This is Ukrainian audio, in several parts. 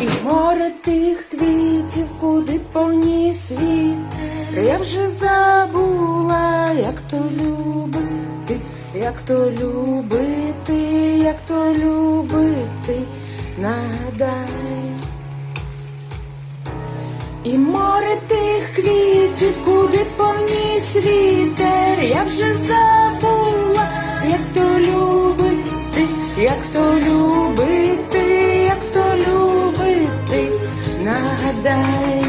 І море тих квітів, куди повні світ. Я вже забула, як то любити, як то любити, як то любити, нагадай. І море тих квітів, куди повні світер, я вже забула, як то любити, як то любити, нагадай.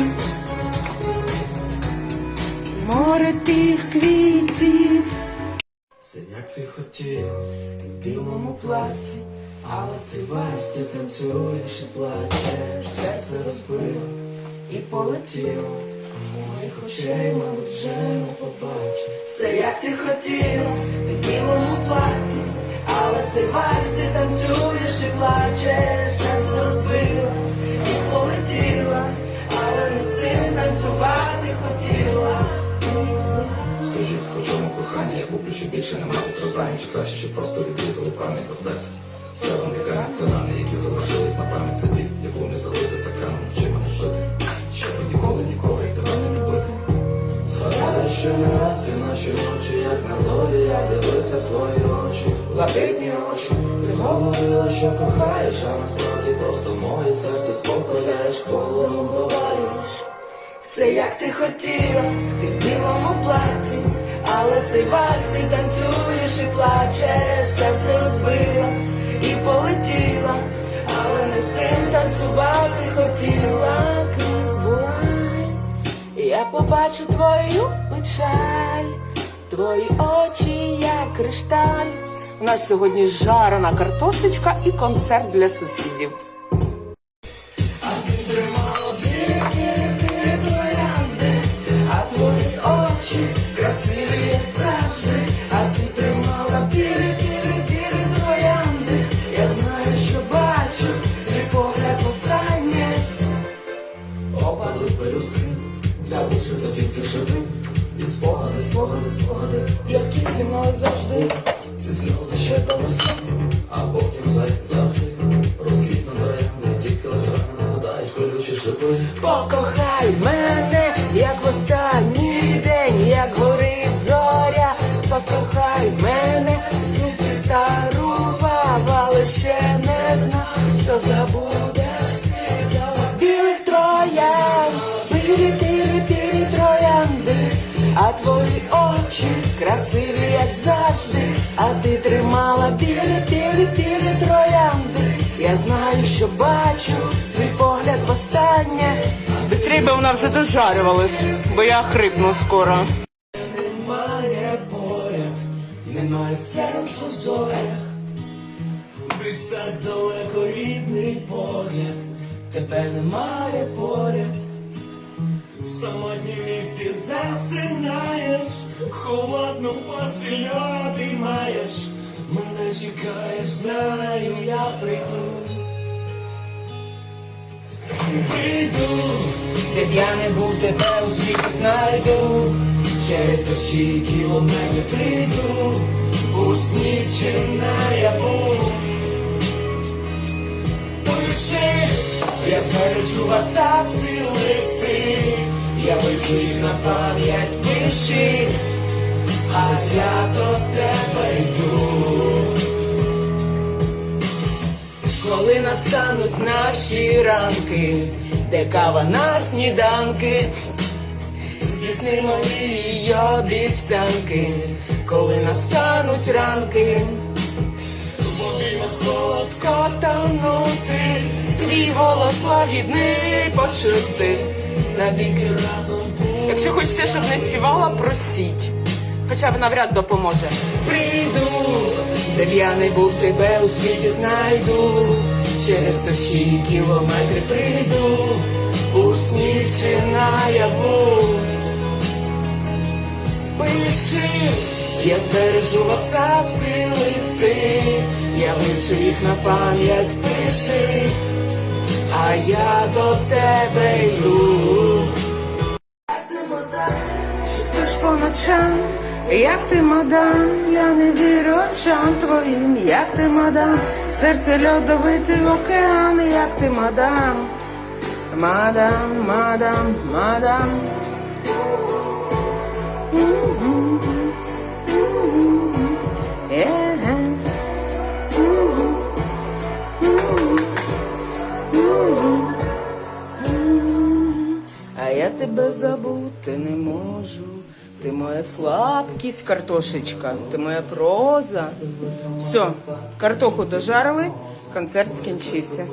Море тих квітів. Все як ти хотів, ти в білому платі, але цей вальс ти танцюєш і плачеш, серце розбило і полетіло. Моїх очей, мабуть, вже не побачиш. Все як ти хотіла, ти в білому платі, але цей вальс ти танцюєш і плачеш, куплю, що більше немає страждань, чи краще, щоб просто відрізали пам'ять до серця. Це віками, це рани, які залишились на пам'ять, це біль, яку не залити стаканом, вчи мене жити, щоб ніколи нікого, як тебе не любити. Згадаю, що не раз ті наші очі, як на зорі, я дивився в твої очі, блакитні очі. Ти говорила, що кохаєш, а насправді просто моє серце спопиляєш, холодом буваєш. Все як ти хотіла, ти в білому платі, але цей вальс ти танцюєш і плачеш, серце розбила і полетіла, але не з тим танцювати хотіла, крізь вуаль. Я побачу твою печаль, твої очі, як кришталь. У нас сьогодні жарена картошечка і концерт для сусідів. А які зі мною завжди. Ці сльози ще до весни, а потім завжди. Розквітну тренди, тільки лише нагадають колючі шипи. Покохай мене, як в завжди, а ти тримала білі, білі, білі троянди. Я знаю, що бачу, твій погляд востаннє. Бистрій би вона вже дожарювалась, бо я хрипну скоро. Немає поряд, немає сенсу в зорях. Десь так далеко рідний погляд, тебе немає поряд. В самотнім місті засинаєш, холодну постіль обіймаєш, мене чекаєш, знаю, я прийду. Прийду, б я не був, тебе у світі знайду. Через дощі кілометри прийду, у сні чи наяву. Я збережу WhatsApp всі листи, я вивчу їх на пам'ять, пиши, а я до тебе йду. Коли настануть наші ранки, де кава на сніданки, здійснимо мрії й обіцянки, коли настануть ранки, обіймах солодко тонути, твій голос лагідний почути, навіки разом. Якщо хочете, щоб не співала, просіть. Хоча б навряд допоможе. Прийду, де б я не був, тебе у світі знайду. Через дощі кілометри прийду, у сні чи наяву. Пиши, я збережу WhatsApp всі листи, я вивчу їх на пам'ять, пиши, а я до тебе йду. Спиш по ночам, як ти мадам, я не вірю очам твоїм, як ти мадам, серце льодовитий океан, як ти мадам, Мадам, мадам, мадам. А я тебе забути не можу. Ти моя слабкість, картошечка, ти моя проза. Все, картоху дожарили, концерт скінчився.